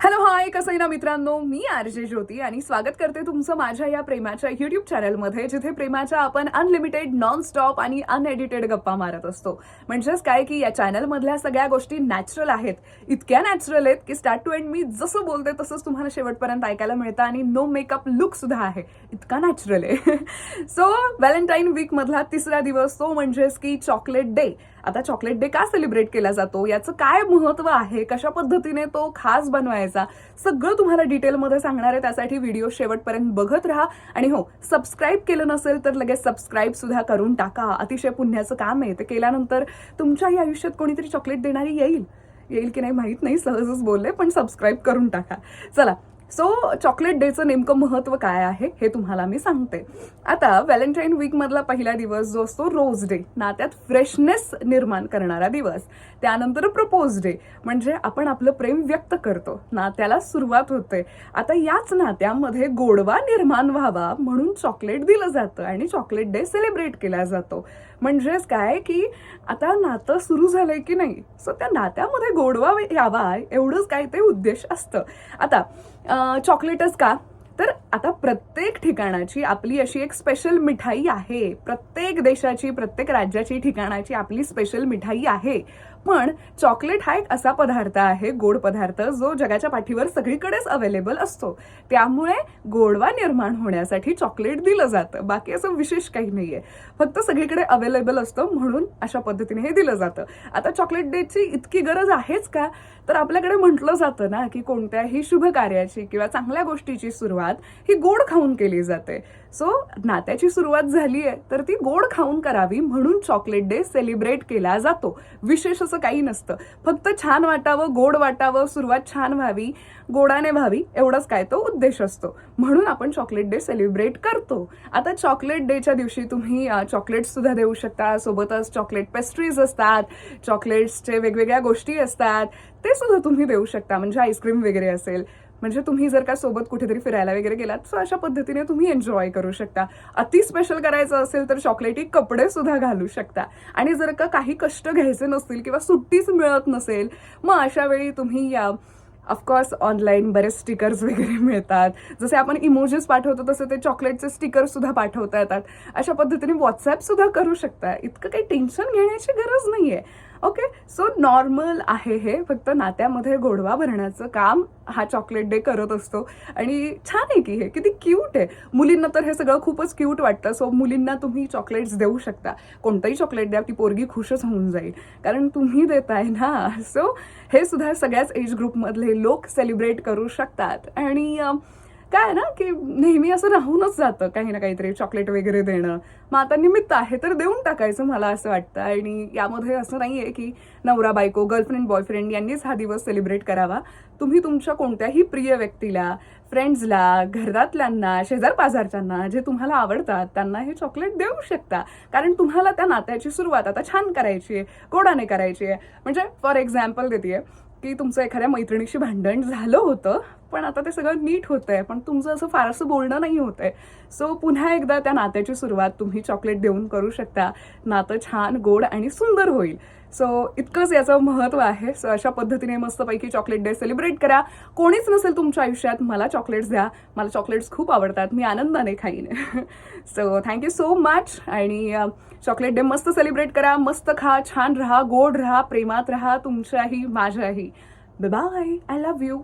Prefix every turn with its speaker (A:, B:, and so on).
A: Hello hi कसं आहे ना मित्रांनो? मी आर जे ज्योती आणि स्वागत करते तुमचं माझ्या या प्रेमाच्या युट्यूब चॅनलमध्ये जिथे प्रेमाच्या आपण अनलिमिटेड नॉन स्टॉप आणि अनएडिटेड गप्पा मारत असतो. म्हणजेच काय की या चॅनलमधल्या सगळ्या गोष्टी नॅचरल आहेत. इतक्या नॅचरल आहेत की स्टार्ट टू एंड मी जसं बोलते तसंच तुम्हाला शेवटपर्यंत ऐकायला मिळतं आणि नो मेकअप लुक सुद्धा आहे. इतका नॅचरल आहे. सो व्हॅलेंटाईन वीकमधला तिसरा दिवस तो म्हणजेच की चॉकलेट डे आता चॉकलेट डे का सेलिब्रेट केला जातो? याचं काय महत्त्व आहे? कशा पद्धतीने तो खास बनवायचा? सगळं तुम्हाला डिटेलमध्ये सांगणार आहे. त्यासाठी व्हिडिओ शेवटपर्यंत बघत राहा. आणि हो सबस्क्राईब केलं नसेल तर लगेच सबस्क्राईब सुद्धा करून टाका. अतिशय पुण्याचं काम आहे. ते केल्यानंतर तुमच्याही आयुष्यात कोणीतरी चॉकलेट देणारी येईल? येईल की नाही माहीत नाही. सहजच बोलले पण सबस्क्राईब करून टाका. चला सो चॉकलेट डेचं नेमकं महत्त्व काय आहे हे तुम्हाला मी सांगते. आता व्हॅलेंटाईन वीकमधला पहिला दिवस जो असतो रोज डे नात्यात फ्रेशनेस निर्माण करणारा दिवस. त्यानंतर प्रपोज डे म्हणजे आपण आपलं प्रेम व्यक्त करतो. नात्याला सुरुवात होते. आता याच नात्यामध्ये गोडवा निर्माण व्हावा म्हणून चॉकलेट दिलं जातं आणि चॉकलेट डे सेलिब्रेट केला जातो. म्हणजेच काय की आता नातं सुरू झालंय की नाही सो त्या नात्यामध्ये गोडवा यावा एवढंच काय ते उद्देश असतं. आता चॉकलेटच का? तर आता प्रत्येक ठिकाणाची आपली अशी एक स्पेशल मिठाई आहे. प्रत्येक देशाची प्रत्येक राज्याची ठिकाणाची आपली स्पेशल मिठाई आहे. पण चॉकलेट हा एक असा पदार्थ आहे गोड पदार्थ जो जगाच्या पाठीवर सगळीकडेच अवेलेबल असतो. त्यामुळे गोडवा निर्माण होण्यासाठी चॉकलेट दिलं जातं. बाकी असं विशेष काही नाहीये. फक्त सगळीकडे अवेलेबल असतं म्हणून अशा पद्धतीने हे दिलं जातं. आता चॉकलेट डेची इतकी गरज आहेच का? तर आपल्याकडे म्हटलं जातं ना की कोणत्याही शुभ कार्याची किंवा चांगल्या गोष्टीची सुरुवात ही गोड खाऊन केली जाते. सो नात्याची सुरुवात झाली आहे तर ती गोड खाऊन करावी म्हणून चॉकलेट डे सेलिब्रेट केला जातो. विशेष असं काही नसतं. फक्त छान वाटावं गोड वाटावं सुरुवात छान व्हावी गोडाने व्हावी एवढंच काय तो उद्देश असतो. म्हणून आपण चॉकलेट डे सेलिब्रेट करतो. आता चॉकलेट डेच्या दिवशी तुम्ही चॉकलेट्ससुद्धा देऊ शकता. सोबतच चॉकलेट पेस्ट्रीज असतात चॉकलेट्सचे वेगवेगळ्या गोष्टी असतात. ते सुद्धा तुम्ही देऊ शकता. म्हणजे आईस्क्रीम वगैरे असेल म्हणजे तुम्ही जर का सोबत कुठेतरी फिरायला वगैरे गेलात तर अशा पद्धतीने तुम्ही एन्जॉय करू शकता. अति स्पेशल करायचं असेल तर चॉकलेटी कपडे सुद्धा घालू शकता. आणि जर का काही कष्ट घ्यायचे नसतील किंवा सुट्टीच मिळत नसेल मग अशा वेळी तुम्ही या ऑफकोर्स ऑनलाईन बरेच स्टिकर्स वगैरे मिळतात. जसे आपण इमोजेस पाठवतो तसे ते चॉकलेटचे स्टिकर्ससुद्धा पाठवता येतात. अशा पद्धतीने व्हॉट्सॲपसुद्धा करू शकता. इतकं काही टेन्शन घेण्याची गरज नाहीये. ओके सो नॉर्मल आहे हे. फक्त नात्यामध्ये गोडवा भरण्याचं काम हा चॉकलेट डे करत असतो. आणि छान आहे की हे. किती क्यूट आहे. मुलींना तर हे सगळं खूपच क्यूट वाटतं. सो मुलींना तुम्ही चॉकलेट्स देऊ शकता. कोणतंही चॉकलेट द्या ती पोरगी खुशच होऊन जाईल. कारण तुम्ही देताय ना. सो हे सुद्धा सगळ्याच एज ग्रुपमधले लोक सेलिब्रेट करू शकतात. आणि काय ना की नेहमी असं राहूनच जातं काही ना काहीतरी चॉकलेट वगैरे देणं. मग आता निमित्त आहे तर देऊन टाकायचं मला असं वाटतं. आणि यामध्ये असं नाहीये की नवरा बायको गर्लफ्रेंड बॉयफ्रेंड यांनीच हा दिवस सेलिब्रेट करावा. तुम्ही तुमच्या कोणत्याही प्रिय व्यक्तीला फ्रेंड्सला घरातल्यांना शेजार पाजारच्यांना जे तुम्हाला आवडतात त्यांना हे चॉकलेट देऊ शकता. कारण तुम्हाला त्या नात्याची सुरुवात आता छान करायची आहे गोडाने करायची आहे. म्हणजे फॉर एक्झाम्पल देते की तुमचं एखाद्या मैत्रिणीशी भांडण झालं होतं पण आता ते सगळं नीट होतंय पण तुमचं असं फारसं बोलणं नाही होतंय. सो पुन्हा एकदा त्या नात्याची सुरुवात तुम्ही चॉकलेट देऊन करू शकता. नातं छान गोड आणि सुंदर होईल. सो इतकंच याचं महत्त्व आहे. सो अशा पद्धतीने मस्तपैकी चॉकलेट डे सेलिब्रेट करा. कोणीच नसेल तुमच्या आयुष्यात मला चॉकलेट्स द्या. मला चॉकलेट्स खूप आवडतात. मी आनंदाने खाईन. So thank you so much आणि चॉकलेट डे मस्त सेलिब्रेट करा. मस्त खा. छान राहा. गोड राहा. प्रेमात राहा. तुमच्याही माझ्याही. Bye I love you